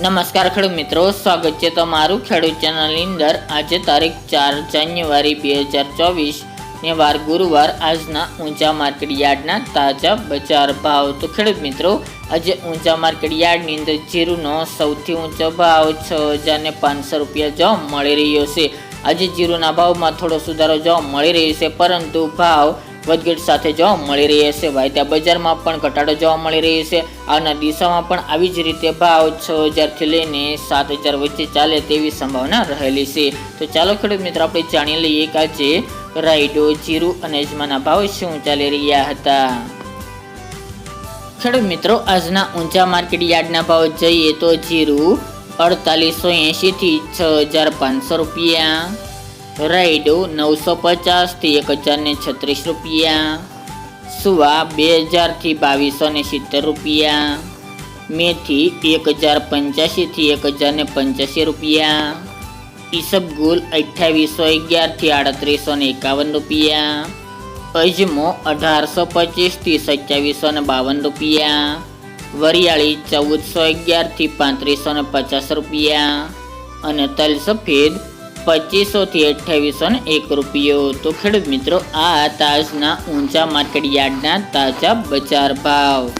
નમસ્કાર ખેડૂત મિત્રો, સ્વાગત છે તમારું ખેડૂત ચેનલની અંદર. આજે તારીખ ચાર જાન્યુઆરી બે હજાર ચોવીસ ને વાર ગુરુવાર. આજના ઊંચા માર્કેટ યાર્ડના તાજા બજાર ભાવ. તો ખેડૂત મિત્રો, આજે ઊંચા માર્કેટ યાર્ડની અંદર જીરુનો સૌથી ઊંચો ભાવ છ હજાર ને પાંચસો રૂપિયા જોવા મળી રહ્યો છે. આજે જીરુના ભાવમાં થોડો સુધારો જોવા મળી રહ્યો છે, પરંતુ ભાવ વધઘટ સાથે જોવા મળી રહ્યા છે. વાયદા બજારમાં પણ ઘટાડો જોવા મળી રહ્યો છે. આવના દિશામાં પણ આવી જ રીતે ભાવ છ હજારથી લઈને સાત હજાર વચ્ચે ચાલે તેવી સંભાવના રહેલી છે. તો ચાલો ખેડૂત મિત્રો, આપણે જાણી લઈએ કે આજે રાઈડો જીરું અને અજમાના ભાવ શું ચાલી રહ્યા હતા. ખેડૂત મિત્રો, આજના ઊંચા માર્કેટ યાર્ડના ભાવ જઈએ તો જીરું અડતાલીસો એંશીથી છ હજાર પાંચસો રૂપિયા. રાઈડો નવસો પચાસથી એક હજારને છત્રીસ રૂપિયા. સુવા બે હજારથી બાવીસો ને સિત્તેર રૂપિયા. મેથી એક હજાર પંચ્યાસીથી એક હજારને પંચ્યાસી રૂપિયા. ઈસબગુલ અઠ્યાવીસો અગિયારથી આડત્રીસો ને એકાવન રૂપિયા. અજમો અઢારસો પચીસથી સત્યાવીસો ને બાવન રૂપિયા. વરિયાળી ચૌદસો અગિયારથી પાંત્રીસો ને પચાસ રૂપિયા. અને તલ સફેદ પચીસોથી અઠ્યાવીસો ને એક રૂપિયો તો ખેડૂત મિત્રો, આ તાજના ઊંચા માર્કેટ યાર્ડના તાજા બજાર ભાવ.